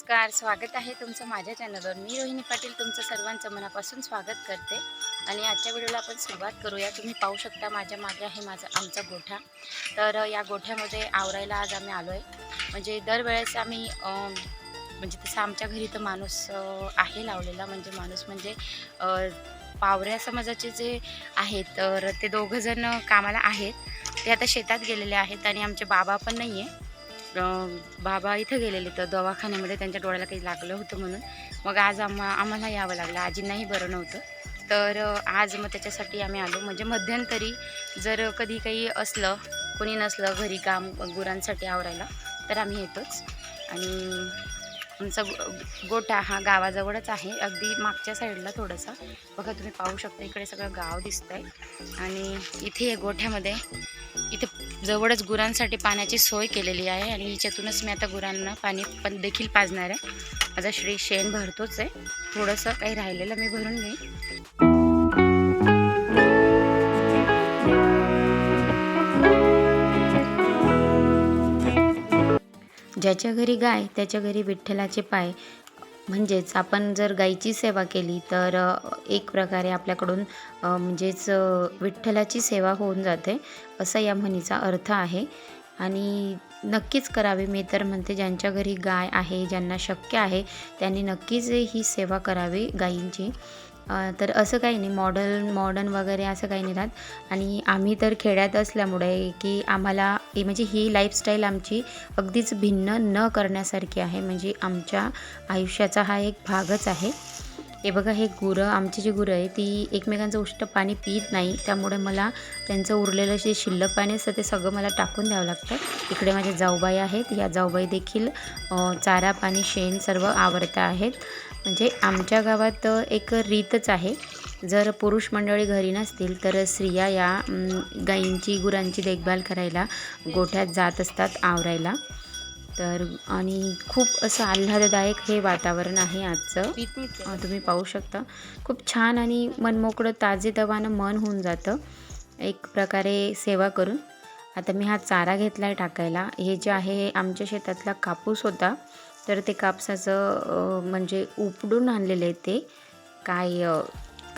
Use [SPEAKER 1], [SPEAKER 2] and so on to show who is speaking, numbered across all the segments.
[SPEAKER 1] नमस्कार स्वागत आहे तुमचं माझ्या चॅनलवर. मी रोहिणी पाटील तुमचं सर्वांचं मनापासून स्वागत करते. आणि आजच्या व्हिडिओला आपण सुरुवात करूया. तुम्ही पाहू शकता माझ्या मागे आहे माझा आमचा गोठा. तर या गोठ्यामध्ये आवरायला आज आम्ही आलो आहे म्हणजे दरवेळेस आम्ही म्हणजे तसं आमच्या घरी तर माणूस आहे लावलेला. म्हणजे माणूस म्हणजे पावऱ्या समाजाचे जे आहेत तर ते दोघंजण कामाला आहेत. ते आता शेतात गेलेले आहेत आणि आमचे बाबा पण नाही आहे बाबा इथं गेलेले तर दवाखान्यामध्ये त्यांच्या डोळ्याला काही लागलं होतं म्हणून. मग आज आम्हा आम्हाला यावं लागलं. आजींनाही बरं नव्हतं. तर आज मग त्याच्यासाठी आम्ही आलो. म्हणजे मध्यंतरी जर कधी काही असलं कोणी नसलं घरी काम गुरांसाठी आवरायला तर आम्ही येतोच. आणि आमचा गो- गोठा हा गावाजवळच आहे. अगदी मागच्या साईडला थोडंसं. बघा तुम्ही पाहू शकता इकडे सगळं गाव दिसतंय. आणि इथे गोठ्यामध्ये इथे जवळच गुरांसाठी पाण्याची सोय केलेली आहे. आणि हिच्यातूनच मी आता गुरांना पाणी पण देखील पाजणार आहे. माझा श्री शेण भरतोच आहे. थोडंसं काही राहिलेलं मी भरून घेईन. ज्याच्या घरी गाय त्याच्या घरी विठ्ठलाचे पाय. म्हणजेच आपण जर गाईची सेवा केली तर एक प्रकारे आपल्याकडून म्हणजेच विठ्ठलाची सेवा होऊन जाते असा या म्हणीचा अर्थ आहे. आणि नक्कीच करावी. मी तर म्हणते ज्यांच्या घरी गाय आहे ज्यांना शक्य आहे त्यांनी नक्कीच ही सेवा करावी गायींची. तर असं काही नाही. मॉडर्न मॉडर्न वगैरे असं काही नाही राहत. आणि आम्ही तर खेड्यात असल्यामुळे की आम्हाला ही म्हणजे ही लाईफस्टाईल आमची अगदीच भिन्न न करण्यासारखी आहे. म्हणजे आमच्या आयुष्याचा हा एक भागच आहे. हे बघा हे गुरं आमची जी गुरं आहे ती एकमेकांचं उष्ट पाणी पित नाही. त्यामुळे मला त्यांचं उरलेलं जे शिल्लक पाणी असतं ते सगळं मला टाकून द्यावं लागतं. इकडे माझ्या जाऊबाई आहेत. या जाऊबाई देखील चारा पाणी शेण सर्व आवडता आहेत. म्हणजे आमच्या गावात एक रीतच आहे. जर पुरुष मंडळी घरी नसतील तर स्त्रिया या गाईंची गायींची गुरांची देखभाल करायला गोठ्यात जात असतात आवरायला. तर आणि खूप असं आल्हाददायक हे वातावरण आहे आजचं. तुम्ही पाहू शकता. खूप छान आणि मनमोकळं ताजेतवानं मन होऊन जातं. एक प्रकारे सेवा करून. आता मी हा चारा घेतला आहे टाकायला. हे जे आहे आमच्या शेतातला कापूस होता. तर ते कापसाचं म्हणजे उपडून आणलेलं आहे ते. काय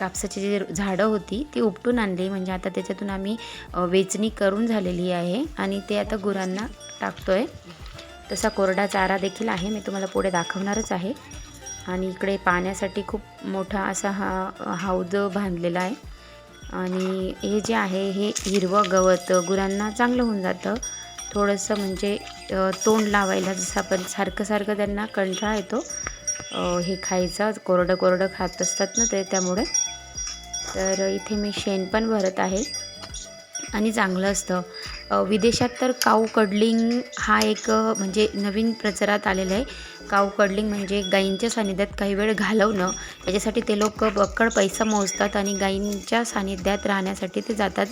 [SPEAKER 1] कापसाची जी झाडं होती ती उपटून आणली. म्हणजे आता त्याच्यातून आम्ही वेचणी करून झालेली आहे. आणि ते आता गुरांना टाकतो आहे तसा कोरडा चारा देखील आहे. मी तुम्हाला पुढे दाखवणारच आहे. आणि इकडे पाण्यासाठी खूप मोठा असा हा हौद बांधलेला आहे. आणि हे जे आहे हे हिरवं गवत गुरांना चांगलं होऊन जातं. थोडंसं म्हणजे तोंड लावायला जसं आपण सारखं सारखं त्यांना कंटाळा येतो. हे खायचं. कोरडं कोरडं खात असतात ना ते त्यामुळे. तर इथे मी शेण पण भरत आहे. आणि चांगलं असतं. विदेशात तर काऊ कडलिंग हा एक म्हणजे नवीन प्रचारात आलेला आहे. काऊ कडलिंग म्हणजे गायींच्या सानिध्यात काही वेळ घालवणं. याच्यासाठी ते लोक बक्कड पैसा मोजतात आणि गायींच्या सानिध्यात राहण्यासाठी ते जातात.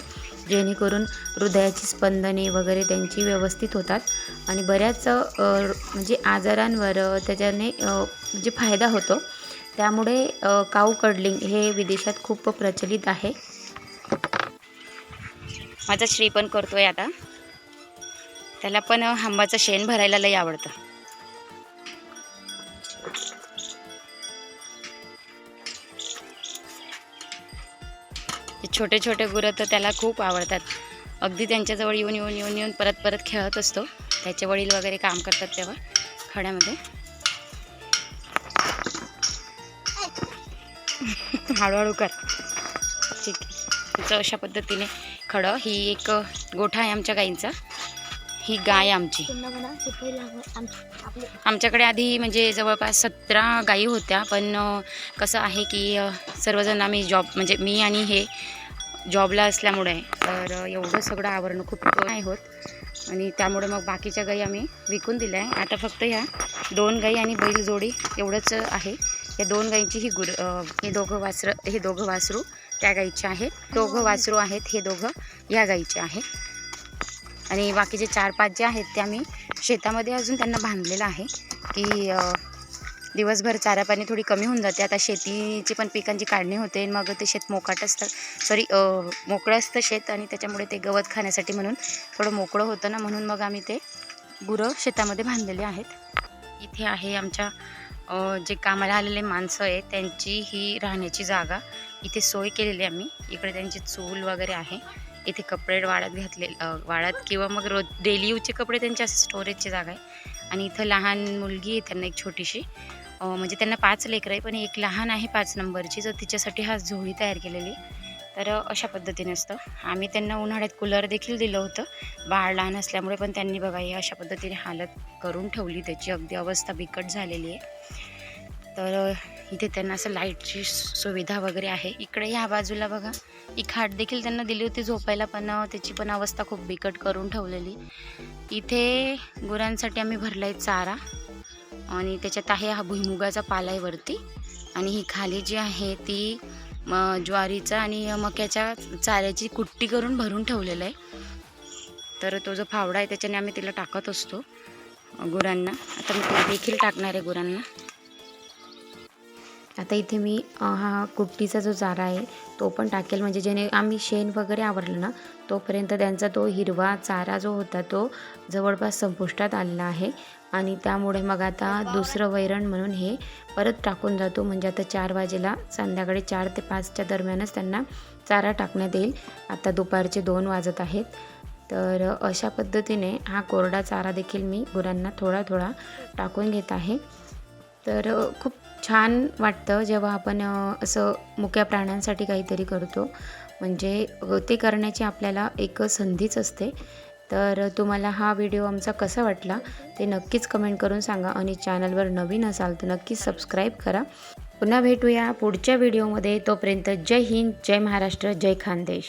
[SPEAKER 1] जेणेकरून हृदयाची स्पंदने वगैरे त्यांची व्यवस्थित होतात. आणि बऱ्याच म्हणजे आजारांवर त्याच्याने म्हणजे फायदा होतो. त्यामुळे काऊ कडलिंग हे विदेशात खूप प्रचलित आहे. माझा श्री पण करतो आहे आता. त्याला पण आंबाचं शेण भरायला लई आवडतं. छोटे छोटे गुरं तर त्याला खूप आवडतात. अगदी त्यांच्याजवळ येऊन येऊन येऊन येऊन परत परत खेळत असतो. त्याचे वडील वगैरे काम करतात तेव्हा खड्यामध्ये हळूहळू कर ठीक आहे. तिचं अशा पद्धतीने खडं ही एक गोठा आहे आमच्या गाईंचा. ही गाय आमची. आमच्याकडे आधी म्हणजे जवळपास सतरा गायी होत्या पण कसं आहे की सर्वजण आम्ही जॉब म्हणजे मी आणि हे जॉबला असल्यामुळे तर एवढं सगळं आवरणं खूप नाही होत. आणि त्यामुळे मग बाकीच्या गायी आम्ही विकून दिल्या आहे. आता फक्त ह्या दोन गायी आणि बैल जोडी एवढंच आहे. या दोन गाईंची ही गुर हे दोघं वासरं हे दोघं वासरू त्या गाईचे आहेत. दोघं वासरू आहेत हे दोघं या गाईचे आहेत. आणि बाकीचे चार पाच जे आहेत ते आम्ही शेतामध्ये अजून त्यांना बांधलेलं आहे की दिवसभर चारा पाणी थोडी कमी होऊन जाते. आता शेतीची पण पिकांची काढणी होते मग ते शेत मोकाट असतं. सॉरी मोकळं असतं शेत आणि त्याच्यामुळे ते गवत खाण्यासाठी म्हणून थोडं मोकळं होतं ना म्हणून मग आम्ही ते गुरं शेतामध्ये बांधलेले आहेत. इथे आहे आमच्या जे कामाला आलेले माणसं आहे त्यांची ही राहण्याची जागा. इथे सोय केलेली आहे आम्ही. इकडे त्यांची चूल वगैरे आहे. इथे कपडे वाळत घातले वाळत किंवा मग रोज डेली यूजचे कपडे त्यांच्या स्टोरेजची जागा आहे. आणि इथं लहान मुलगी आहे त्यांना एक छोटीशी. म्हणजे त्यांना पाच लेकरं आहे पण एक लहान आहे पाच नंबरची. तर तिच्यासाठी हा झोळी तयार केलेली तर अशा पद्धतीने असतं. आम्ही त्यांना उन्हाळ्यात कूलर देखील दिलं होतं. बाळ लहान असल्यामुळे पण त्यांनी बघा ही अशा पद्धतीने हालत करून ठेवली. त्याची अगदी अवस्था बिकट झालेली आहे. तर इथे त्यांना असं लाईटची सुविधा वगैरे आहे. इकडे ह्या बाजूला बघा. ही खाट देखील त्यांना दिली होती झोपायला पण त्याची पण अवस्था खूप बिकट करून ठेवलेली. इथे गुरांसाठी आम्ही भरला आहे चारा आणि त्याच्यात आहे हा भुईमुगाचा पाला आहे वरती. आणि ही खाली जी आहे ती मग ज्वारीचा आणि मक्याच्या चाऱ्याची कुट्टी करून भरून ठेवलेलं आहे. तर तो जो फावडा आहे त्याच्याने आम्ही तिला टाकत असतो गुरांना. आता मी ते देखील टाकणार आहे गुरांना. आता इथे मी हा कुट्टीचा जो चारा आहे तो पण टाकेल. म्हणजे जेणे आम्ही शेण वगैरे आवरलं ना तोपर्यंत त्यांचा तो हिरवा चारा जो होता तो जवळपास संपुष्टात आलेला आहे. आणि त्यामुळे मग आता दुसरं वैरण म्हणून हे परत टाकून जातो. म्हणजे आता चार वाजेला संध्याकाळी चार ते पाचच्या दरम्यानच त्यांना चारा टाकण्यात येईल. आता दुपारचे दोन वाजत आहेत. तर अशा पद्धतीने हा कोरडा चारा देखील मी गुरांना थोडा थोडा टाकून घेत आहे. तर खूप छान वाटतं जेव्हा आपण असं मुक्या प्राण्यांसाठी काहीतरी करतो. म्हणजे ते करण्याची आपल्याला एक संधीच असते. तर तुम्हाला हा व्हिडिओ आमचा कसा वाटला ते नक्कीच कमेंट करून सांगा आणि चॅनलवर नवीन असाल तर नक्कीच सबस्क्राईब करा. पुन्हा भेटूया पुढच्या व्हिडिओमध्ये. तोपर्यंत जय हिंद जय महाराष्ट्र जय खानदेश.